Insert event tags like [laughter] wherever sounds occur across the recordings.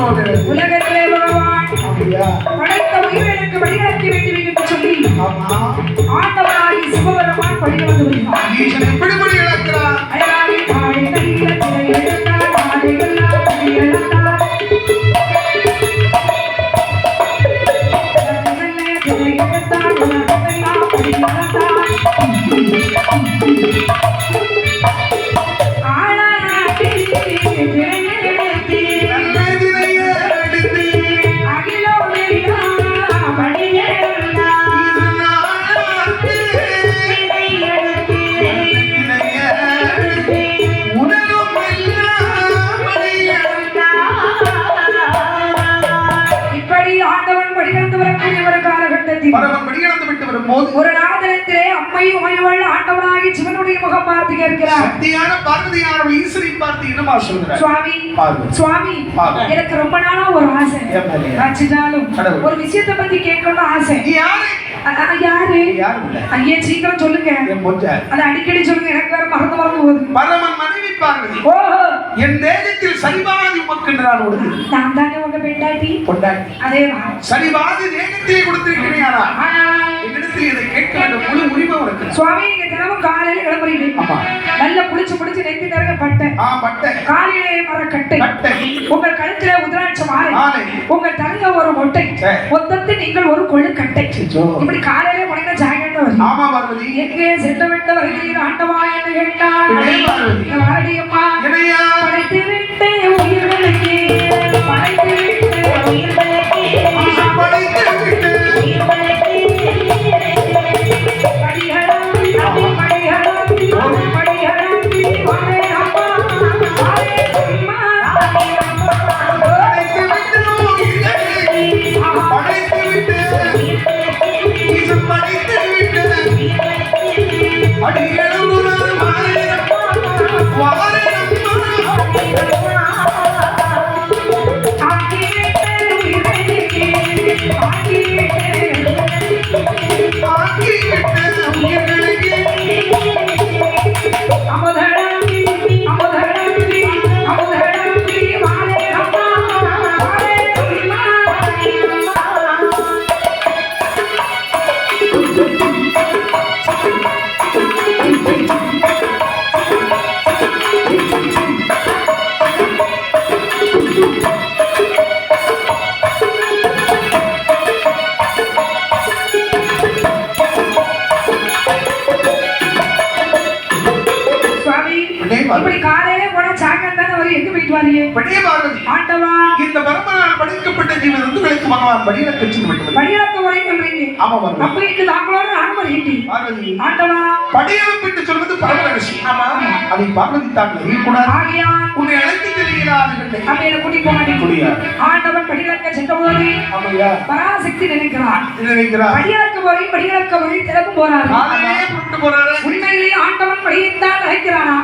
உலகத்திலே பகவான் படைத்த உயிரினுக்கு வழிநடத்தி வேண்டும் என்று சொல்லி ஆண்டவராகி சுபபரமான் படி நடந்து சக்தியான பார்வதியான ஈஸ்வரி பார்த்து என்னமா சொல்கிறார் சுவாமி. சுவாமி. எனக்கு ரொம்ப நாளா ஒரு ஆசை. கடவுள். ஒரு விஷயத்தை பத்தி கேட்கணும்னு ஆசை. யாரு? யாரு? ஐயா சீக்கிரம் சொல்லுங்க. அதை அடிக்கடி சொல்லுங்க. எனக்கு வேற மறந்து மறந்து போகுது. பரமன் மனைவி பார்வதி ஓஹோ. என் தேகத்தில் சரிபாதி உமக்கென்று நான் நான் தானே உங்க பெண்டாட்டி? கொண்டாட்டி அதேதான் சரிபாதி தேகத்திலே கொடுத்திருக்கிறேன் ஆனால் ஆனா என்னிடத்தில் இதை கேட்க வேண்டும் முழு உரிமை உனக்கு. சுவாமி நீங்க தினமும் காலையில கிளம்புறீங்க. நல்லா குளிச்சு முடிச்சு நெத்தி நிறைய பட்டை. ஆ பட்டை. காலிலே மர கட்டை. கட்டை உங்கள் கழுத்திலே உதிராட்ச மாலை. உங்கள் தலையில ஒரு மொட்டை. சரி. மொத்தத்தில் நீங்கள் ஒரு கொழுக்கட்டை அச்சோ. இப்படி காலையிலே முனைங்க ஜாக்கெட் வரும் ஆமா பார்வதி. எங்கே சென்று விட்டு வருகிறீர் ஆண்டவா என்று கேட்டார் படைத்து விட்டு உயிர்களுக்கு படைத்து இப்படி காலையில போனா சாக்கன் தானே வரும்? எங்க போயிட்டு வாரியே பெரிய பார்வதி ஆண்டவா. இந்த பரம்பரால் படைக்கப்பட்ட ஜீவன் இந்துக்களுக்கு பகவான் படியில கட்சி வழியாக்க வரை சொல்றீங்க ஆமா அப்ப தாங்களோட நானும் வருகின்றேன் பார்வதி. ஆண்டவா. படியமைப்பிட்டு சொல்வது பரம ரகசியம் ஆமா. அதை பார்வதி தாங்கள் அறியக்கூடாது ஆகியான் உன்னை அழைத்து தெரிகிறார்கள் அப்ப என்ன கூட்டி போக மாட்டேன் முடியாது. ஆண்டவன் படியிலக்க சென்றபோது ஆமையா பராசக்தி நினைக்கிறார். நினைக்கிறார். படியாக்க வரை படியிலக்க வரை திறப்பு போறாரு. காலையே புட்டு போறாரு. உண்மையிலேயே ஆண்டவன் படியைத்தான்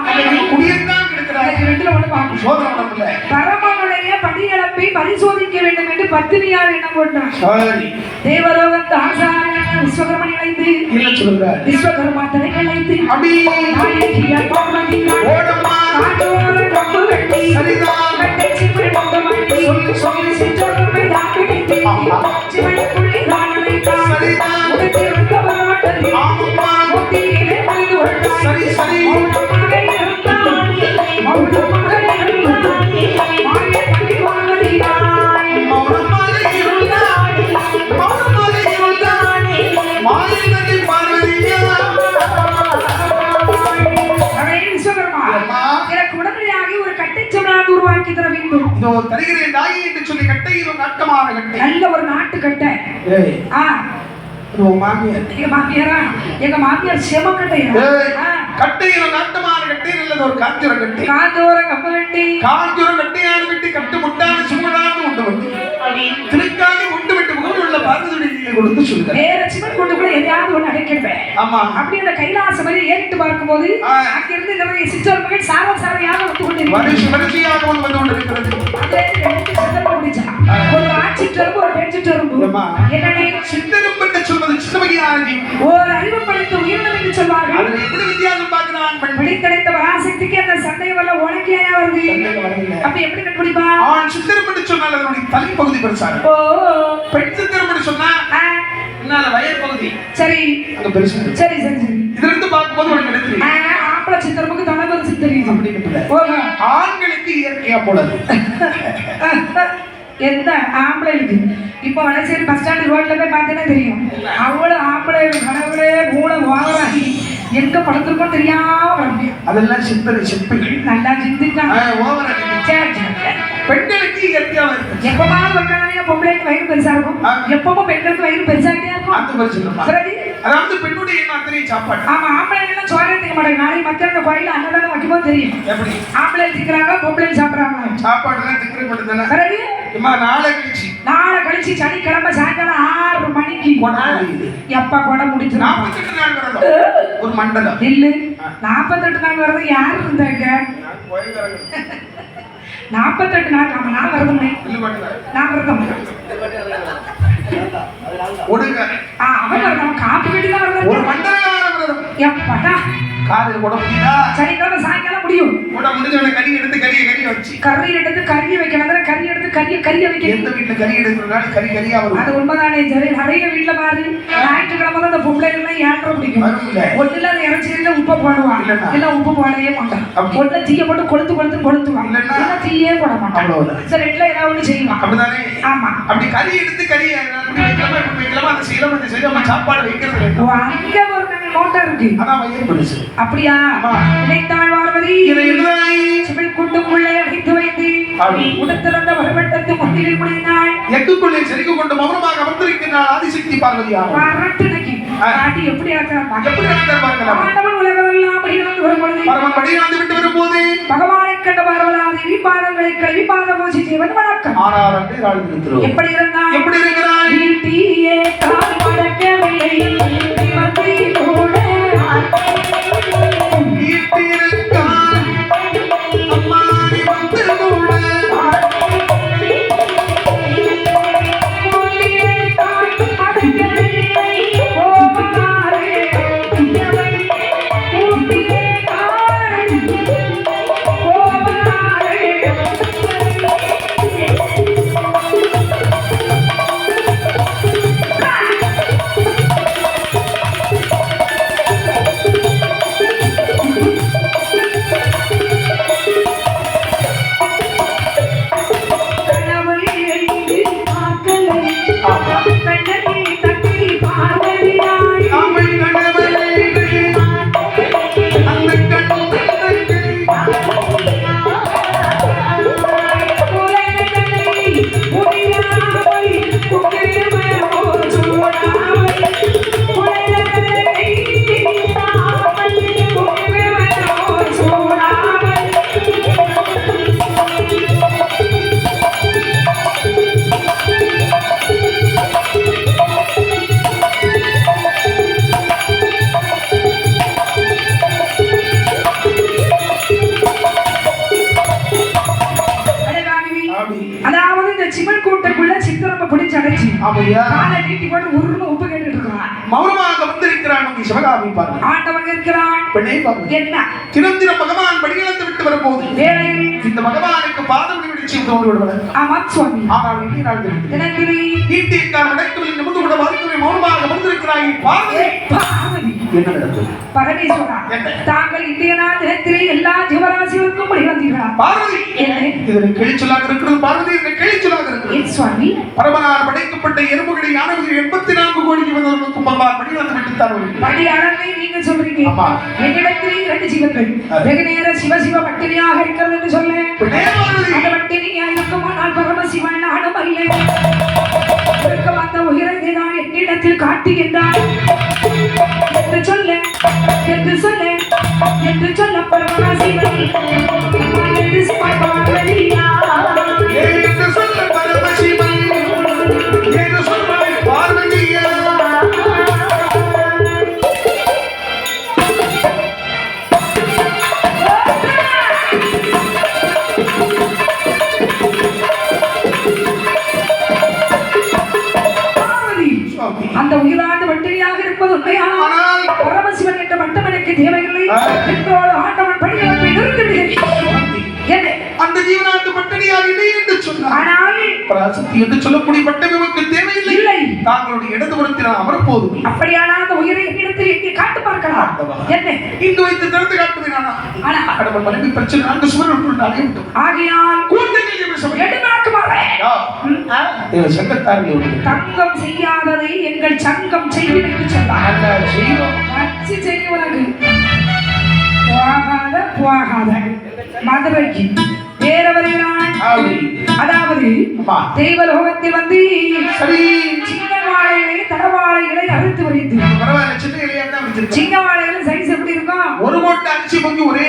அவனுக்கு குடியத்தான் கிடக்கிறார். ரெண்டுல ஒண்ணு பார்க்கணும் சோதனை பண்ணல. பரமனுடைய படியிழப்பை பரிசோதிக்க வேண்டும் என்று பத்தினியார் கொண்டார் சரி. தேவலோகத்து ஆசாரியான விஸ்வகர்மன் இணைந்து இல்ல சொல்லுகிறார் விஸ்வகர்மா தலை இணைந்து அப்படி நாயகியார் ஏய். ஆ. உன் மாமியார். எங்க மாமியாரா? எங்க மாமியார் செமக்கட்டையா ஏய் கட்டையிலும் நாட்டமான கட்டை நல்லது ஒரு காஞ்சுர கட்டை. காந்தோர கப்ப வெட்டி காஞ்சுர கட்டையான வெட்டி கட்டு முட்டான சுமடான உண்டு வண்டி திருக்காணி உண்டு விட்டு முகவில் உள்ள பார்வதியை கொடுத்து சொல்லுங்க. வேற சிவன் கொண்டு கூட எதையாவது ஒண்ணு அடைக்கின்றேன் ஆமா. அப்படி அந்த கைலாச மலை ஏறிட்டு பார்க்கும்போது ஆ. அங்கிருந்து நிறைய சிற்றர்கள் சார சாரையாக வந்து வரிசை வரிசையாக வந்து வந்து கொண்டிருக்கிறது. ஒரு சிற்றரும்பு ஒரு பெண் சிற்றரும்பு? என்னடி சித்தரும் ஓர் அறிவு படைத்த உயிரினம் என்று சொல்வார்கள். அதுல எப்படி வித்தியாசம் பார்க்கிறான்? பெண் பிடித்தடைத்த வராசக்திக்கு அந்த சந்தேகம் வல்ல உனக்கேயா வருது. அப்ப எப்படி கண்டுபிடிப்பா ஆண் சித்தரும் என்று சொன்னால் அதனுடைய தலைப்பகுதி பெருசாக ஓ. பெண் சித்தரும் என்று சொன்னா என்னால பகுதி. சரி. அங்க பெருசா இருக்கு. சரி சரி சரி. இதுல இருந்து பார்க்கும்போது உனக்கு தெரியும் ஆ, ஆம்பளை சித்தரமுக்கு தலை பெருசு தெரியுது. அப்படின்னு ஆண்களுக்கு இயற்கையா போலது [laughs] எந்த ஆம்பளை இருக்கு இப்போ வடசேரி பஸ் ஸ்டாண்ட் ரோட்ல போய் பார்த்தேன்னா தெரியும் அவ்வளவு ஆம்பளை கடவுளே மூளை ஓவராகி எங்க படுத்திருக்கோம் தெரியாம அதெல்லாம் சித்தனை சிற்பிகள் நல்லா சரி பெண்களுக்கு எப்பமாவது உட்காந்தானே பொம்பளைக்கு வயிறு பெருசா இருக்கும். எப்பவும் பெண்களுக்கு வயிறு பெருசாகிட்டே இருக்கும் அந்த அதாவது பெண்ணுடைய அத்தனை சாப்பாடு ஆமா ஆம்பளை எல்லாம் சோறே திங்க மாட்டாங்க நாளைக்கு மத்தியானம் கோயில அன்னதானம் வைக்கும்போது தெரியும் எப்படி ஆம்பளை திங்கிறாங்களா பொம்பளை சாப்பிடுறாங்களா சாப்பாடு எல்லாம் திங்கிற மட்டும் தானே பிறகு அம்மா நாளை கழிச்சு. நாளை கழிச்சு சனிக்கிழமை சாயங்காலம் ஆறு மணிக்கு. எப்ப கொடை முடிச்சிடும் நாற்பத்தெட்டு நாள் ஒரு மண்டலம். இல்லு நாற்பத்தெட்டு நாள் வரது யார் இருந்தாங்க நாற்பத்தெட்டு நாள். ஆமா நான் விரதம். நான் விரதம் அவன் விரதம் காப்பு கட்டி தான் ஒரு விரதம் மண்டலகார விரதம் எப்படா? காலையில் கொடை முடியுதா? சனிக்கிழமை சாயங்காலம் முடியும். கொடை முடிஞ்சவன கறி எடுத்து கறியை கறி வச்சு. கறி எடுத்து கறியை வைக்கணும் கறி கறியை வைக்கணும் எந்த வீட்டுல கறி எடுக்கிறனாலும் கறி கறியா வரும். அது உண்மைதானே சரி நிறைய வீட்டுல பாரு. ஞாயிற்றுக்கிழமை தான் அந்த பொம்பளைகள்லாம் ஏற்ற பிடிக்கும். ஒண்ணுல அந்த இறைச்சியில உப்பை போடுவான்? இல்ல உப்பு போடவே மாட்டான். ஒண்ணுல தீய போட்டு கொளுத்து கொளுத்து கொளுத்துவான்? இல்ல தீயே போட மாட்டான். சரி ரெண்டுல ஏதாவது ஒண்ணு செய்வான். அப்படிதானே? ஆமா. அப்படி கறி எடுத்து கறி சாப்பாடு வைக்கிறது. அங்க ஒரு நோட்டா இருக்கு. அப்படியா. நினைத்தாள் பார்வதி. சிவில் கூட்டுக்குள்ளே அடைத்து வைத்து. உடத்திறந்த வருவட்டத்து முன்னிலை முடிந்தாள் எட்டுக்குள்ளே செருகு கொண்டு மௌனமாக அமர்ந்திருக்கிறாள் ஆதிசக்தி பார்வதியாக வரட்டுனைக்கு ஆ. பாட்டி எப்படி ஆக்கிறான் எப்படி நடந்தார் பார்க்கலாம் ஆண்டவன் உலகமெல்லாம் படியிருந்து வரும் பொழுது பரமன் படியாந்து விட்டு வரும்போது பகவானை கண்ட பார்வதாதேவி பாதங்களை கழுவி பாத பூஜை செய்வது வணக்கம் ஆனால் அன்றே எப்படி இருந்தால் எப்படி இருக்கிறாய்? வீட்டியே கால் மடக்கவில்லை சிவகாமி பாருங்க. ஆண்டவன் இருக்கிறான் பெண்ணை பாருங்க. என்ன? தினம் தினம் பகவான் படியிழந்து விட்டு வரும்போது வேலையில் இந்த பகவானுக்கு பாதம் விடிச்சு தோன்றி விடுவது ஆமா சுவாமி. ஆனால் நீட்டியிருக்கார் வடக்கில் நிமிர்ந்து கூட மறுக்கவே மௌனமாக வந்திருக்கிறாய். பார்வதி பார்வதி என்ன நடந்தது? பரமேஸ்வரா? தாங்கள் இந்திய நாள் தினத்திலே எல்லா ஜீவராசிகளுக்கும் முடி வந்தீர்களா? பார்வதி? இதனை கிழிச்சலாக இருக்கிறது. பார்வதி இதனை கிழிச்சலாக இருக்கிறது. சுவாமி? பரமனால் படைக்கப்பட்ட எறும்புகளை யானவர்கள் எண்பத்தி நான்கு கோடி இவர்களுக்கும் பகவான் படியிழந்து விட்டு தருவது படி அளவை நீங்க சொல்றீங்க. என்னிடத்திலே இரண்டு ஜீவன்கள். ஆ. வெகு நேர சிவ சிவ பட்டினியாக இருக்கிறது என்று சொல்ல அந்த பட்டினியா இருக்குமானால் பரமசிவன் நானும் அல்ல. இருக்க வந்த உயிரை தான் என்னிடத்தில் காட்டுகின்றார். என்று சொல்ல என்று சொல்ல என்று சொல்ல பரமசிவன் என்று சொல்ல பராசக்தி என்று சொல்லக்கூடிய பட்டம் இவருக்கு தேவையில்லை. இல்லை. தாங்களுடைய இடதுபுறத்தில் நான் அமரப்போதும் அப்படியானால் அந்த உயிரை என்னிடத்தில் எங்கே காட்டு பார்க்கலாம். என்ன? இங்கு வைத்து திறந்து நானா? ஆனா கடவுள் மனைவி பிரச்சனை நான்கு சுவருக்குள் அடையட்டும் ஆகையால் கூட்டங்கள் என்று சபை எடுநாக்கு மாறே. தேவ சங்கத்தாரில் ஒன்று தங்கம் செய்யாததை எங்கள் சங்கம் செய்யும் என்று சொன்னார் செய்வோம் வச்சு உனக்கு. போகாத போகாத. மதுரைக்கு. வேற வருகிறான் ஆவி. அதாவது அம்மா. தெய்வலோகத்தில் வந்து சரி. சின்ன வாழைகளை தடவாழைகளை அறுத்து வருகிறது பரவாயில்ல சின்ன இலையா தான் வச்சிருக்கேன் சின்ன வாழைகள் சைஸ் எப்படி இருக்கும் ஒரு கோட்டை அரிசி பொங்கி ஒரே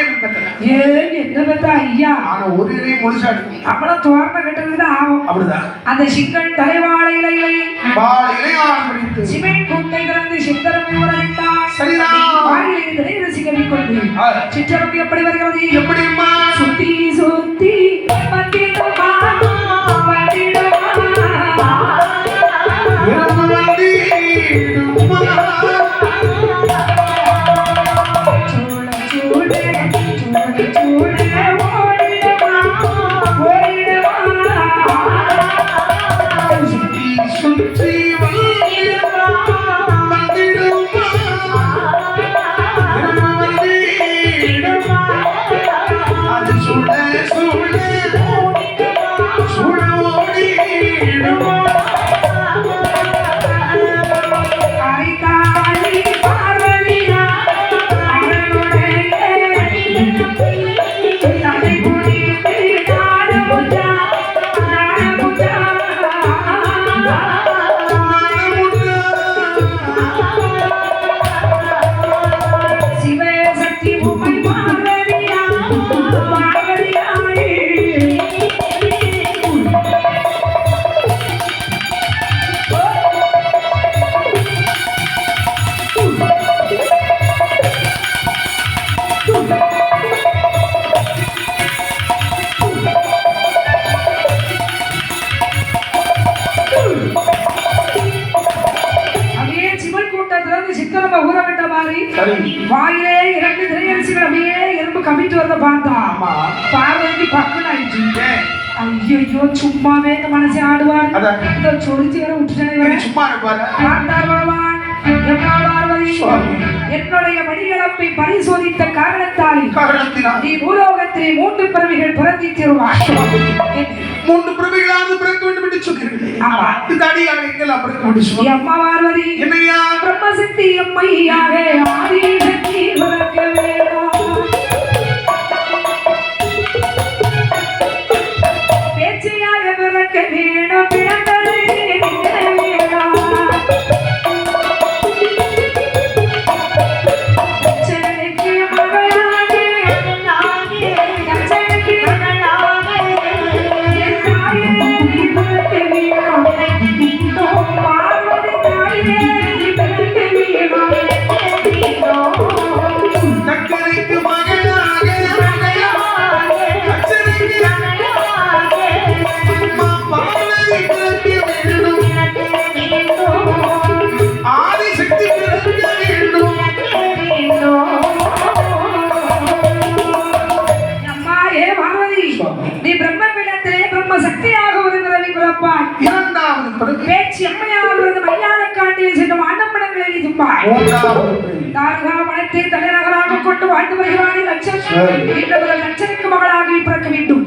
ஏன் என்ன பெத்த ஐயா? ஆனா ஒரு இலையும் முழுசா எடுக்கல. அவ்வளவு தோரண கட்டுறது ஆகும். அப்படிதான். அந்த சிங்கன் தலைவாழை இலையை வாழை பிடித்து சிவன் கூட்டை திறந்து சித்தரமை திரை ரசிகவை கொண்டு ஆ, சிற்றரம்பு எப்படி வருகிறது? எப்படிம்மா? சுத்தி சுத்தி வந்திடுமா வாயிலே இரண்டு திரையரசிகள் அப்படியே எறும்பு கவிட்டு வரத பார்த்தா ஆமா. பார்வதிக்கு பக்குன்னு ஆயிடுச்சு? ஐயோ சும்மாவே இந்த மனசை ஆடுவார். இந்த சொரிச்சு வர விட்டுட்டே நீ வரேன் சும்மா பார்த்தார் பகவான். என்னுடைய மடிகளப்பை பரிசோதித்த காரணத்தால் நீ பூலோகத்திலே மூன்று பிறவிகள் பிறந்தி தருவாய். மூன்று பிறக்க வேண்டும் என்று சொன்னீர்கள். இந்த அடியாக பிறக்க வேண்டும் சுவாமி? அம்மா பார்வதி என்னையா பிரம்மசக்தி அம்மையாக ஆதிசக்தி பிறக்க வேண்டாம் வருகிறானே லட்சம் மகளாக நீ பிறக்க வேண்டும்.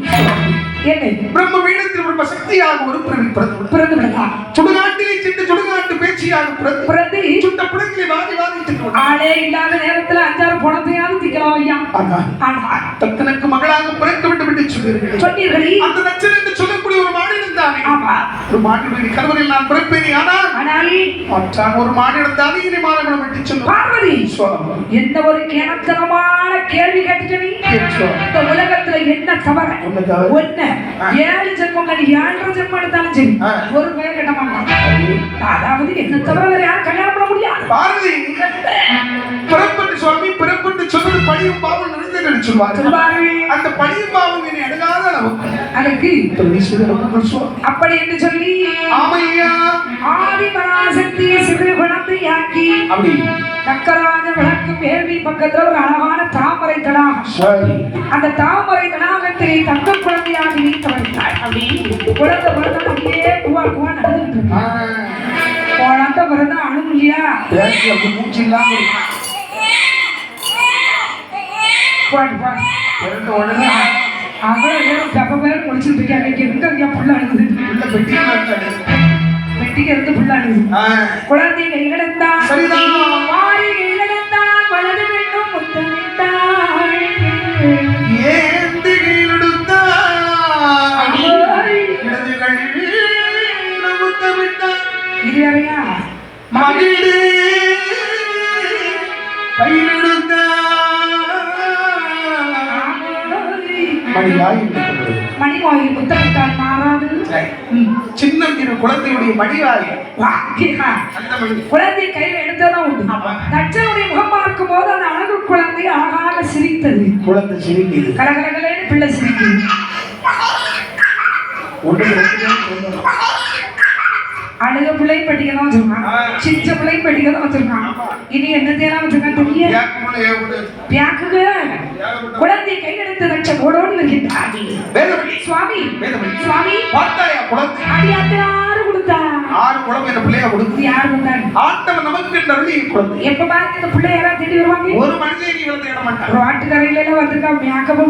என்னை பிரம்ம வீடத்தில் பிரம்ம சக்தியாக ஒரு பிறவி பிறந்து பிறந்து விடலாம் சுடுகாட்டிலே சென்று சுடுகாட்டு பேச்சியாக பிறந்து சுட்ட புடங்களை வாரி வாரி தின்னு ஆளே இல்லாத நேரத்துல அஞ்சாறு பணத்தையாவது திக்கலாம் ஐயா. தத்தனுக்கு மகளாக பிறக்க வேண்டும் என்று சொல்லுகிறேன் சொன்னீர்களே. அந்த நச்சன் என்று சொல்லக்கூடிய ஒரு மாநிலம் தானே. ஆமா. ஒரு மாநில கருவறையில் நான் பிறப்பேனே ஆனால் ஆனால் மற்றான் ஒரு மாநிலம் தானே இனி மாநிலம் என்று சொல்லுவார் பார்வதி! எந்த ஒரு கேனத்தனமான கேள்வி நீ? இந்த உலகத்துல என்ன தவறு? ஒண்ணு. ஏழு ஜென்மம் கடி ஏழரை ஜென்மம் எடுத்தாலும் சரி. ஒரு பேர் கட்ட மாட்டான். அதாவது என்ன தவிர வேற யாரும் கல்யாணம் பண்ண முடியாது. பாரதி பிறப்பட்டு சுவாமி பிறப்பட்டு சொன்னது பழியும் பாவம் நிறைந்தது சொல்வார் சொல்வார்கள். அந்த பழியும் பாவம் என்னை அணுகாத அளவுக்கு. சுவாமி அப்படி என்று சொல்லி ஆமையா? ஆதி பராசக்தியை சிறு குழந்தையாக்கி அப்படி. தக்கராஜ விளக்கு வேள்வி பக்கத்துல ஒரு அழகான தாமரை தடாகம். அந்த தாமரை தடாகத்தை தங்க குழந்தையாக நீக்க வைத்தாள் குழந்தை பிறந்த அப்படியே குவா குவா நடந்துட்டு. குழந்தை பிறந்த அப்படி மூச்சு இல்லாம பாடு பாடு பிறந்த உடனே அவன் வேணும் கப்ப வேறு முடிச்சுட்டு இருக்காங்க இங்க எங்க இங்க புள்ள அழுகுது உள்ள பெட்டியில் இருக்காரு. வெட்டிக்கு இருந்து புள்ள அழுகுது குழந்தை கையிலெடுத்தான் சரிதான். மாறி கையிலெடுத்தான் வலது பெண்ணும் முத்தமிட்டாள் ஏந்தி கையிலெடுத்தார். இடது கையில் முத்தமிட்டார். இது வேறையா மகிழ்ந்து கையிலெடுத்தார். மணியாய் இருக்கிறது மணிவாயில் மாறாது. ம். சின்ன இரு குழந்தையுடைய மணி குழந்தை கையில் எடுத்ததான் உண்டு. தச்சனுடைய முகம் பார்க்கும் போது அந்த அழகு குழந்தை அழகாக சிரித்தது. குழந்தை சிரிக்குது. கலகலகலேன்னு பிள்ளை ஒன்று சொல்லணும் அழுக பிள்ளை பெட்டிக்க தான் வச்சிருக்கான். சிச்ச பிள்ளை பெட்டிக்க தான் வச்சிருக்கான். இனி என்னத்தையெல்லாம் வச்சிருக்கான் தெரிய ஏகப்பட்ட ஏகப்பட்ட பியாக்குக குழந்தை கையெடுத்து தச்சன் ஓடோடி வருகின்றார். சுவாமி சுவாமி. பார்த்தாயா குழந்தை? அடி அந்த யாரு கொடுத்தா. ஆறு என்ன பிள்ளையா கொடுத்து. யாரு கொடுத்தாங்க ஆண்டவன் நமக்கு நருளி குழந்தை. எப்ப பாருங்க இந்த பிள்ளை யாராவது தேடி வருவாங்க? ஒரு மனிதனை நீ வந்து இட மாட்டான். ரோட்டுக்கரையில எல்லாம் வந்திருக்கா? மேக்கப்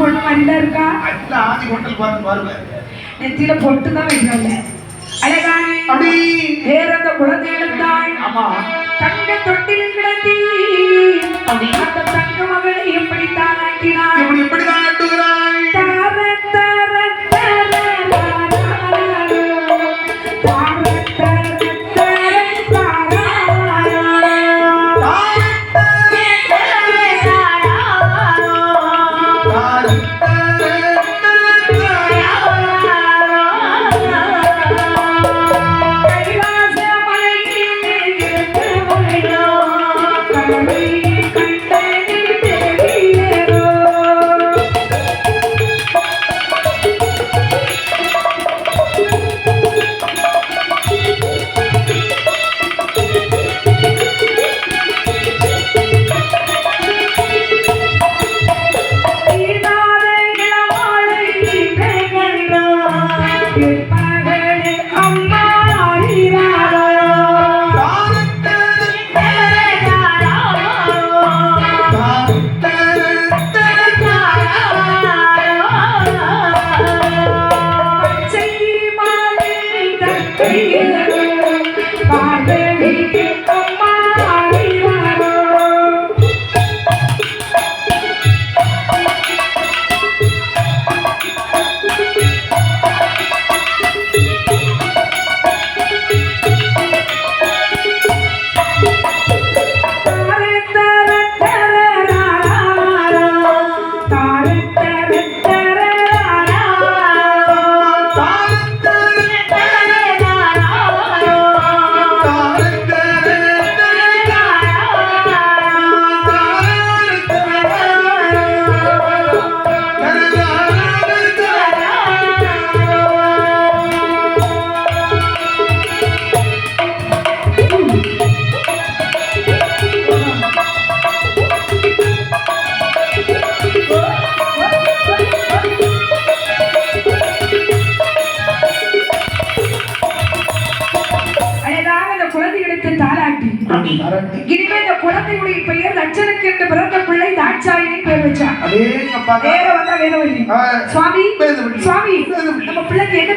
பொண்ணு மாதிரிலாம் இருக்கா? அல்ல ஆதி ஹோட்டல் பார்த்து பாருங்க. நெத்தியில பொட்டு தான் வைக்கிறாங்க. அழகானே அப்படி அந்த குழந்தை எழுந்தாள் ஆமா தங்க தொட்டில் கிடத்தி அந்த தங்க மகளை எப்படி தாளாட்டினாள் இப்படி எப்படிதான் நட்டுகிறாய்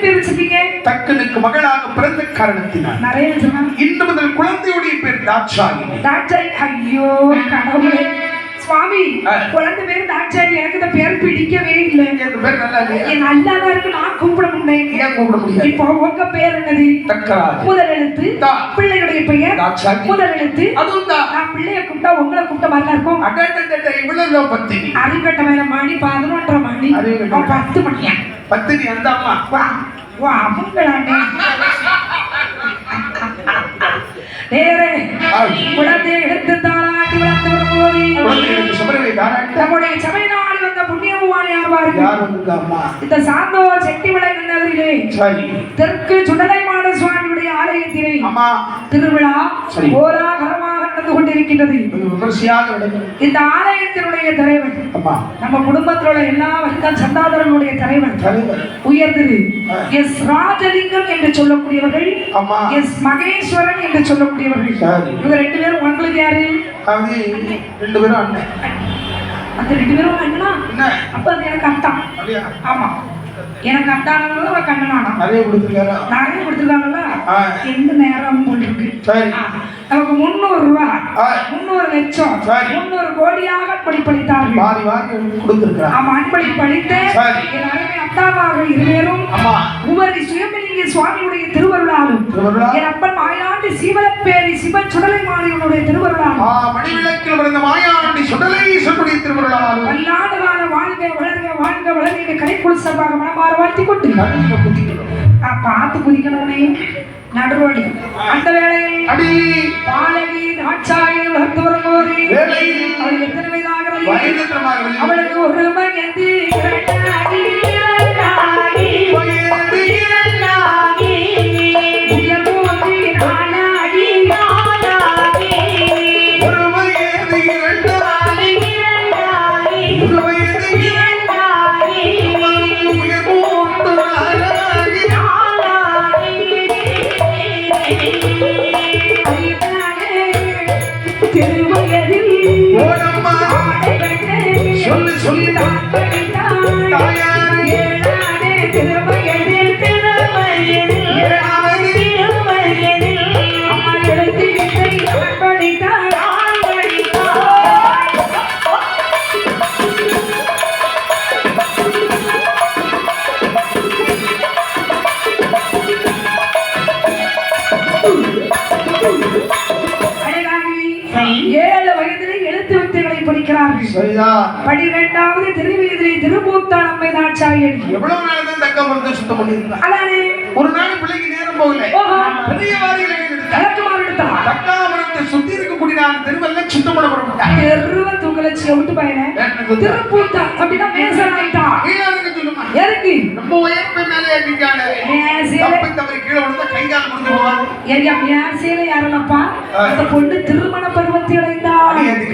பேர் வச்சிருக்கீங்க? தக்கனுக்கு மகளாக பிறந்த காரணத்தினால். நிறைய இன்று முதல் குழந்தையுடைய பேர் தாட்சாயினி. தாட்சாயி ஐயோ கடவுளே. சுவாமி. குழந்தை பேர் தாட்சாயி எனக்கு இந்த பேர் பிடிக்கவே இல்லை. இந்த பேர் நல்லா இல்லையா இருக்கு நான் கூப்பிட முடியேன் ஏன் கூப்பிட இப்போ உங்க பேர் என்னது? முதல் எழுத்து. பிள்ளையுடைய பெயர். முதல் எழுத்து. அதுவும் தான் நான் பிள்ளைய கூப்பிட்டா உங்களை கூப்பிட்ட மாதிரி இருக்கும். அடடடட, இவ்வளவு பத்தினி. அறிவட்ட மேல மணி பதினொன்றரை மணி. பத்து மணியா? பத்தினி அந்த அம்மா. வா வா அவங்களாண்டே வேற குழந்தை எடுத்து தாளாட்டி வளர்த்து தாராட்ட நம்முடைய சபை நாடி வந்த இந்த செட்டிமலை நகரிலே சரி. தெற்கு சுடலைமாட சுவாமியுடைய ஆலயத்திலே திருவிழா. கோலாகலமாக நடந்து கொண்டிருக்கின்றது இது விமர்சையாக இந்த ஆலயத்தினுடைய அம்மா. நம்ம குடும்பத்தில் உள்ள எல்லா வர்க்க சந்தாதரனுடைய தலைவர். உயர்ந்தது. எஸ் ராஜலிங்கம் என்று சொல்லக்கூடியவர்கள் அம்மா. எஸ் மகேஸ்வரன் என்று சொல்லக்கூடியவர்கள். இவங்க ரெண்டு பேரும் உங்களுக்கு யாரு? அது ரெண்டு பேரும் அண்ணன். அந்த ரெண்டு பேரும் அண்ணனா? என்ன? அப்ப அது எனக்கு அத்தான். ஆமா. எனக்கு அத்தானவங்க அவ கண்ணனானா? நிறைய கொடுத்துருக்காரா? நிறைய கொடுத்துருக்காங்கல்ல? ஆ. எந்த நேரம் ஆ. நமக்கு முந்நூறு ரூபாய். முந்நூறு லட்சம். முந்நூறு கோடியாக அன்பளிப்பளித்தார்கள் வாரி வாரி கொடுத்திருக்கிறார். ஆமா அன்பளிப்பளித்து சரி. என் அருமை அத்தாவாக இருவேரும் ஆமா. உபரி சுயம்பலிங்க சுவாமியுடைய திருவருளாலும் திருவருளால். என் அப்பன் மாயாண்டி சீவலப்பேரி சிவன் சுடலை மாலையுடைய திருவருளாலும் மணிவிளக்கில் பிறந்த மாயாண்டி சுடலை சொல்லுடைய திருவிழாவில் பல்லாண்டு கால வாழ்க வளர்க வாழ்க வளர்க கை குளிசமாக மனமாற வாழ்த்தி கொண்டு. பார்த்து குதிக்கணும்னே. நடுரோடி அந்த வேளையில் அடி. பாலகி நாட்சாயை வளர்த்து வரும்போது வேளையில் அவள் எத்தனை வயதாகிறது? அவளுக்கு ஒரு மகந்து. இரண்டாகி, பனிரெண்டாவது திருவயதிலே திருமூத்தான் அம்மை நாட்சாயடி எவ்வளவு நாள் தான் தக்க மருந்து சுத்தம் பண்ணியிருந்தா? அதானே? ஒரு நாள் பிள்ளைக்கு நேரம் போகல. பெரிய வாரிகளை எடுத்தா? தக்காமரத்தை சுத்தி இருக்கக்கூடிய நான் தெருவெல்லாம் சுத்தம் பண்ண புறப்பட்டேன் தெருவ தூக்கலட்சி விட்டு பையன திருப்பூத்தா அப்படின்னா கீழே சொல்லுமா? எதுக்கு? ரொம்ப உயர்ப்பு மேலே ஏற்றிட்டாங்க மேசையில தப்பி தவறி கீழே விழுந்தா கை கால் முடிஞ்சு போவாங்க ஏரியா மேசையில யாரலப்பா அந்த பொண்ணு திருமண பருவத்தை அடைந்தா பண்ணிட்டு